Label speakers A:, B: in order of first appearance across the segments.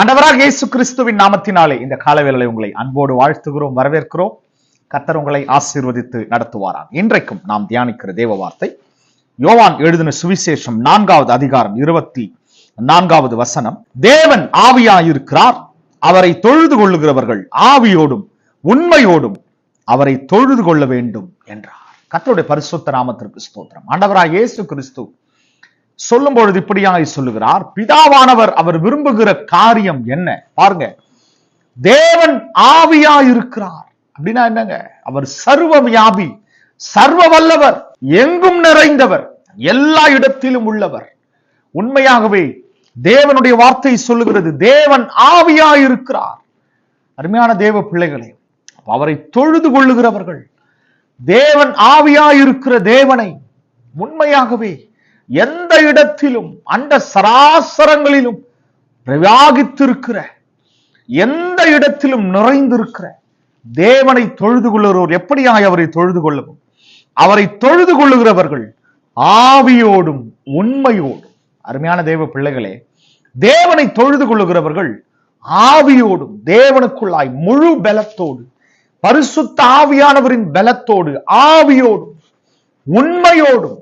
A: ஆண்டவராக இயேசு கிறிஸ்துவின் நாமத்தினாலே இந்த காலவேளை உங்களை அன்போடு வாழ்த்துகிறோம் வரவேற்கிறோம். கத்தர் உங்களை ஆசீர்வதித்து நடத்துவாராம் இன்றைக்கும் நாம் தியானிக்கிற தேவ வார்த்தை யோவான் எழுதின சுவிசேஷம் நான்காவது அதிகாரம் இருபத்தி நான்காவது வசனம். தேவன் ஆவியாயிருக்கிறார் அவரை தொழுது கொள்ளுகிறவர்கள் ஆவியோடும் உண்மையோடும் அவரை தொழுது கொள்ள வேண்டும் என்றார். கத்தருடைய பரிசுத்த நாமத்திற்கு ஸ்தோத்திரம். ஆண்டவராக இயேசு கிறிஸ்து சொல்லும் பொழுது இப்படியாய் சொல்லுகிறார் பிதாவானவர் அவர் விரும்புகிற காரியம் என்ன? பாருங்க. தேவன் ஆவியா இருக்கிறார் அப்படின்னா என்னங்க? அவர் சர்வ வியாபி சர்வ வல்லவர் எங்கும் நிறைந்தவர் எல்லா இடத்திலும் உள்ளவர். உண்மையாகவே தேவனுடைய வார்த்தை சொல்லுகிறது தேவன் ஆவியா இருக்கிறார் அருமையான தேவ பிள்ளைகளே அவரை தொழுது கொள்ளுகிறவர்கள் தேவன் ஆவியா இருக்கிற தேவனை. உண்மையாகவே எந்த இடத்திலும் அண்ட சராசரங்களிலும் பிரவாகித்திருக்கிற எந்த இடத்திலும் நிறைந்திருக்கிற தேவனை தொழுது கொள்ளுகிறவர் எப்படியாய் அவரை தொழுது கொள்ளவும்? அவரை தொழுது கொள்ளுகிறவர்கள் ஆவியோடும் உண்மையோடும் அருமையான தேவ பிள்ளைகளே தேவனை தொழுது கொள்ளுகிறவர்கள் ஆவியோடும் தேவனுக்குள்ளாய் முழு பலத்தோடு பரிசுத்த ஆவியானவரின் பலத்தோடு ஆவியோடும் உண்மையோடும்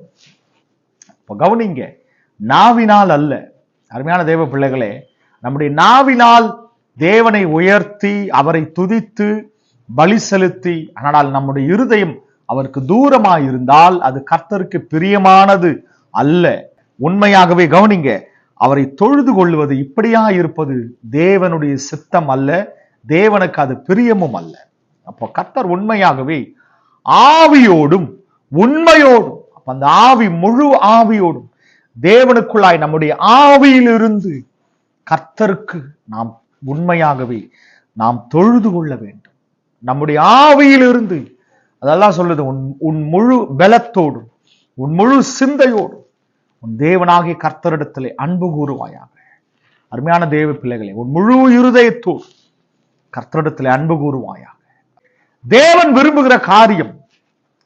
A: இப்போ கவனிங்க நாவினால் அல்ல. அருமையான தேவ பிள்ளைகளே நம்முடைய நாவினால் தேவனை உயர்த்தி அவரை துதித்து பலி செலுத்தி ஆனால் நம்முடைய இருதயம் அவருக்கு தூரமாக இருந்தால் அது கர்த்தருக்கு பிரியமானது அல்ல. உண்மையாகவே கவனிங்க அவரை தொழுது கொள்வது இப்படியா இருப்பது தேவனுடைய சித்தம் அல்ல தேவனுக்கு அது பிரியமும் அல்ல. அப்போ கர்த்தர் உண்மையாகவே ஆவியோடும் உண்மையோடும் அப்ப அந்த ஆவி முழு ஆவியோடும் தேவனுக்குள்ளாய் நம்முடைய ஆவியிலிருந்து கர்த்தருக்கு நாம் உண்மையாகவே நாம் தொழுது கொள்ள வேண்டும். நம்முடைய ஆவியிலிருந்து அதெல்லாம் சொல்லுது உன் உன் முழு பலத்தோடும் உன் முழு சிந்தையோடும் உன் தேவனாகிய கர்த்தரிடத்திலே அன்பு கூறுவாயாக. அருமையான தேவ பிள்ளைகளே உன் முழு இருதயத்தோடு கர்த்தரிடத்திலே அன்பு கூறுவாயாக. தேவன் விரும்புகிற காரியம்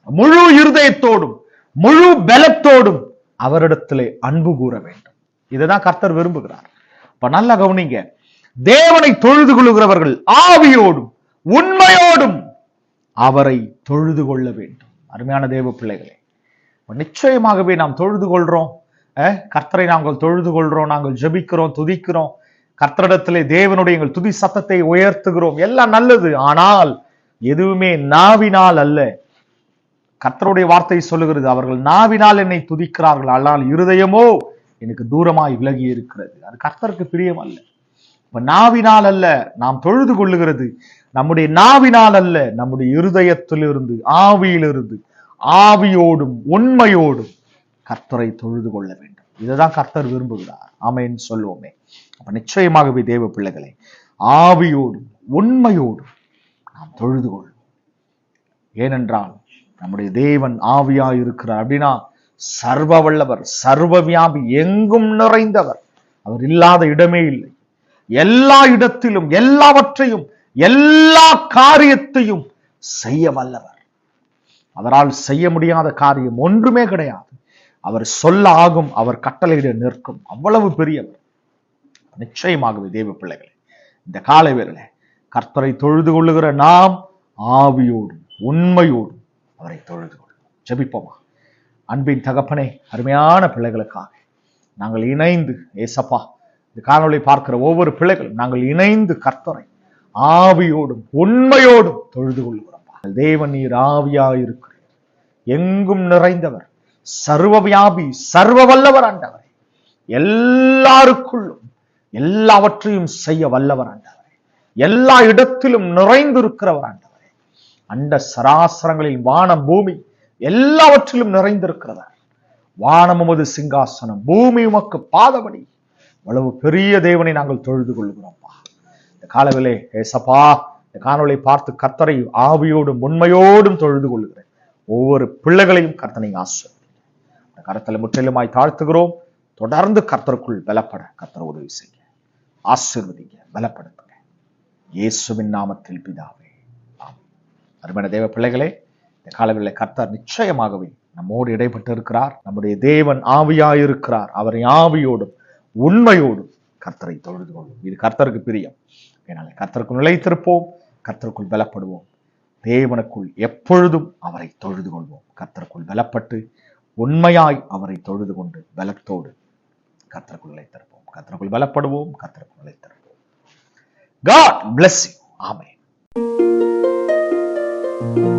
A: முழு இருதயத்தோடும் முழு பலத்தோடும் அவரிடத்திலே அன்பு கூற வேண்டும். இதுதான் கர்த்தர் விரும்புகிறார். இப்ப நல்லா கவனிங்க. தேவனை தொழுது கொள்ளுகிறவர்கள் ஆவியோடும் உண்மையோடும் அவரை தொழுது கொள்ள வேண்டும். அருமையான தேவ பிள்ளைகளே நிச்சயமாகவே நாம் தொழுது கொள்றோம். கர்த்தரை நாங்கள் தொழுது கொள்றோம் நாங்கள் ஜெபிக்கிறோம் துதிக்கிறோம். கர்த்தரிடத்திலே தேவனுடைய எங்கள் துதி சத்தத்தை உயர்த்துகிறோம். எல்லாம் நல்லது. ஆனால் எதுவுமே நாவினால் அல்ல. கர்த்தருடைய வார்த்தை சொல்லுகிறது அவர்கள் நாவினால் என்னை துதிக்கிறார்கள் ஆனால் இருதயமோ எனக்கு தூரமாய் விலகி இருக்கிறது. அது கர்த்தருக்கு பிரியம் அல்ல இப்ப நாவினால் அல்ல நாம் தொழுது கொள்ளுகிறது. நம்முடைய நாவினால் அல்ல நம்முடைய இருதயத்திலிருந்து ஆவியிலிருந்து ஆவியோடும் உண்மையோடும் கர்த்தரை தொழுது கொள்ள வேண்டும். இதுதான் கர்த்தர் விரும்புகிறார். ஆமைன்னு சொல்லுவோமே அப்ப நிச்சயமாகவே தேவ பிள்ளைகளை ஆவியோடும் உண்மையோடும் நாம் தொழுது கொள்வோம். ஏனென்றால் நம்முடைய தேவன் ஆவியா இருக்கிறார் அப்படின்னா சர்வ வல்லவர் சர்வ வியாபி எங்கும் நிறைந்தவர். அவர் இல்லாத இடமே இல்லை. எல்லா இடத்திலும் எல்லாவற்றையும் எல்லா காரியத்தையும் செய்ய வல்லவர். அவரால் செய்ய முடியாத காரியம் ஒன்றுமே கிடையாது. அவர் சொல்ல ஆகும் அவர் கட்டளையிட நிற்கும். அவ்வளவு பெரியவர். நிச்சயமாகவே தேவ பிள்ளைகளே இந்த காலை வேளையில கர்த்தரை தொழுது கொள்ளுகிற நாம் ஆவியோடும் உண்மையோடும் அவரை தொழுது கொள்ளும் ஜபிப்போமா? அன்பின் தகப்பனே அருமையான பிள்ளைகளுக்காக நாங்கள் இணைந்து ஏசப்பா இந்த காணொளி பார்க்கிற ஒவ்வொரு பிள்ளைகளும் நாங்கள் இணைந்து கர்த்தரை ஆவியோடும் உண்மையோடும் தொழுது கொள்கிறோம் தேவன் நீர் ஆவியாயிருக்கிறீர் எங்கும் நிறைந்தவர் சர்வ வியாபி சர்வ வல்லவர் ஆண்டவர். எல்லாருக்குள்ளும் எல்லாவற்றையும் செய்ய வல்லவர் ஆண்டவர். எல்லா இடத்திலும் நிறைந்திருக்கிறவர் ஆண்டவர். அண்ட சராசரங்களில் வானம் பூமி எல்லாவற்றிலும் நிறைந்திருக்கிறவர் வானம் உமது சிங்காசனம் பூமி உமக்கு பாதபடி அவ்வளவு பெரிய தேவனை நாங்கள் தொழுது கொள்கிறோம்ப்பா இந்த காலவிலே ஏசப்பா இந்த காணொலை பார்த்து கர்த்தரை ஆவியோடும் உண்மையோடும் தொழுது கொள்கிறேன். ஒவ்வொரு பிள்ளைகளையும் கர்த்தனை ஆசிரியர் இந்த கரத்தில் முற்றிலுமாய் தாழ்த்துகிறோம். தொடர்ந்து கர்த்தருக்குள் பலப்பட கர்த்தர் உதவி செய்ய ஆசிர்வதிங்க பலப்படுத்துங்க இயேசுவின் நாமத்தில் பிதாவே அருமையான தேவ பிள்ளைகளே இந்த காலங்களில் கர்த்தர் நிச்சயமாகவே நம்மோடு இடைப்பட்டு இருக்கிறார் நம்முடைய தேவன் ஆவியாயிருக்கிறார். அவரை ஆவியோடும் உண்மையோடும் கர்த்தரை தொழுது கொள்வோம். இது கர்த்தருக்கு பிரியம். என்னால் கர்த்தருக்குள் நிலைத்திருப்போம் கர்த்தருக்குள் பலப்படுவோம். தேவனுக்குள் எப்பொழுதும் அவரை தொழுது கொள்வோம். கர்த்தருக்குள் பலப்பட்டு உண்மையாய் அவரை தொழுது கொண்டு பலத்தோடு கர்த்தருக்குள் நிலைத்திருப்போம். கர்த்தருக்குள் பலப்படுவோம் கர்த்தருக்குள் நிலைத்திருப்போம். God Thank you.